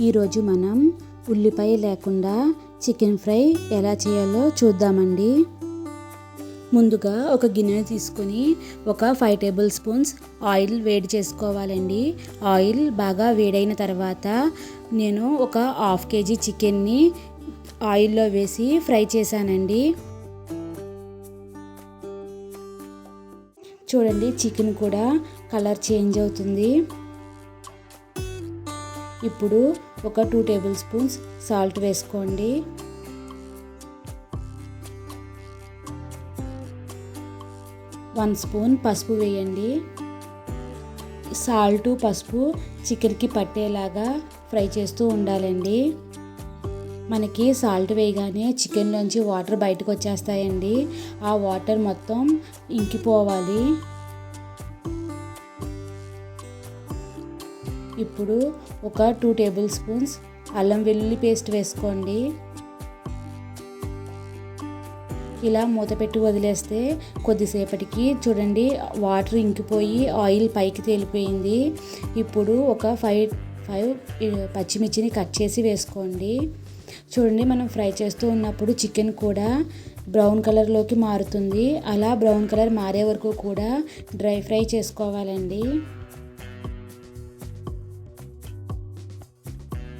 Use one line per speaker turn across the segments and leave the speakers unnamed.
ఈరోజు మనం ఉల్లిపాయ లేకుండా చికెన్ ఫ్రై ఎలా చేయాలో చూద్దామండి. ముందుగా ఒక గిన్నె తీసుకొని ఒక ఫైవ్ టేబుల్ స్పూన్స్ ఆయిల్ వేడి చేసుకోవాలండి. ఆయిల్ బాగా వేడైన తర్వాత నేను ఒక హాఫ్ కేజీ చికెన్ని ఆయిల్లో వేసి ఫ్రై చేశానండి. చూడండి చికెన్ కూడా కలర్ చేంజ్ అవుతుంది. ఇప్పుడు ఒక టూ టేబుల్ స్పూన్స్ సాల్ట్ వేసుకోండి. వన్ స్పూన్ పసుపు వేయండి. సాల్ట్ పసుపు చికెన్కి పట్టేలాగా ఫ్రై చేస్తూ ఉండాలండి. మనకి సాల్ట్ వేయగానే చికెన్లోంచి వాటర్ బయటకు వచ్చేస్తాయండి. ఆ వాటర్ మొత్తం ఇంకిపోవాలి. ఇప్పుడు ఒక టూ టేబుల్ స్పూన్స్ అల్లం వెల్లుల్లి పేస్ట్ వేసుకోండి. ఇలా మూత పెట్టి వదిలేస్తే కొద్దిసేపటికి చూడండి వాటర్ ఇంకిపోయి ఆయిల్ పైకి తేలిపోయింది. ఇప్పుడు ఒక ఫైవ్ ఫైవ్ పచ్చిమిర్చిని కట్ చేసి వేసుకోండి. చూడండి మనం ఫ్రై చేస్తూ ఉన్నప్పుడు చికెన్ కూడా బ్రౌన్ కలర్లోకి మారుతుంది. అలా బ్రౌన్ కలర్ మారే వరకు కూడా డ్రై ఫ్రై చేసుకోవాలండి.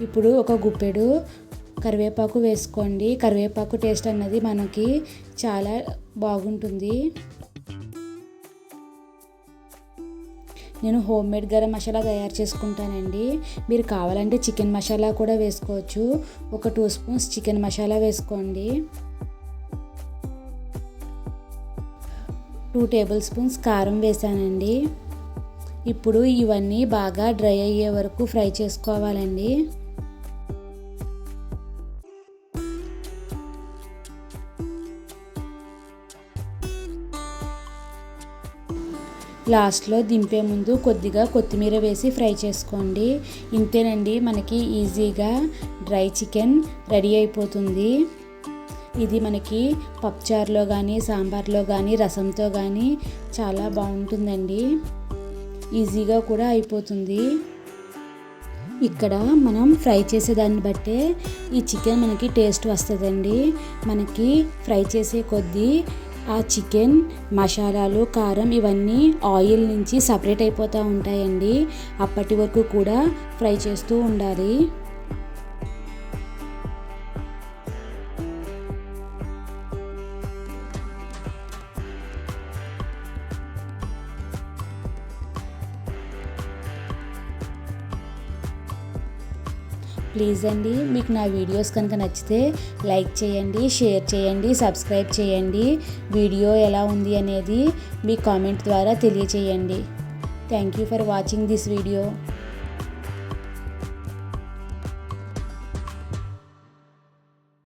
ఇప్పుడు ఒక గుప్పెడు కరివేపాకు వేసుకోండి. కరివేపాకు టేస్ట్ అన్నది మనకి చాలా బాగుంటుంది. నేను హోమ్ మేడ్ గరం మసాలా తయారు చేసుకుంటానండి. మీరు కావాలంటే చికెన్ మసాలా కూడా వేసుకోవచ్చు. ఒక టూ స్పూన్స్ చికెన్ మసాలా వేసుకోండి. టూ టేబుల్ స్పూన్స్ కారం వేసానండి. ఇప్పుడు ఇవన్నీ బాగా డ్రై అయ్యే వరకు ఫ్రై చేసుకోవాలండి. లాస్ట్లో దింపే ముందు కొద్దిగా కొత్తిమీర వేసి ఫ్రై చేసుకోండి. ఇంతేనండి మనకి ఈజీగా డ్రై చికెన్ రెడీ అయిపోతుంది. ఇది మనకి పప్పుచారులో కానీ సాంబార్లో కానీ రసంతో కానీ చాలా బాగుంటుందండి. ఈజీగా కూడా అయిపోతుంది. ఇక్కడ మనం ఫ్రై చేసేదాన్ని బట్టే ఈ చికెన్ మనకి టేస్ట్ వస్తుందండి. మనకి ఫ్రై చేసే కొద్దీ ఆ చికెన్ మసాలాలు కారం ఇవన్నీ ఆయిల్ నుంచి సపరేట్ అయిపోతూ ఉంటాయండి. అప్పటి వరకు కూడా ఫ్రై చేస్తూ ఉండాలి. ప్లీజ్ అండి మీకు నా వీడియోస్ కనుక నచ్చితే లైక్ చేయండి షేర్ చేయండి సబ్స్క్రైబ్ చేయండి. వీడియో ఎలా ఉంది అనేది మీ కామెంట్ ద్వారా తెలియచేయండి. Thank you for watching this video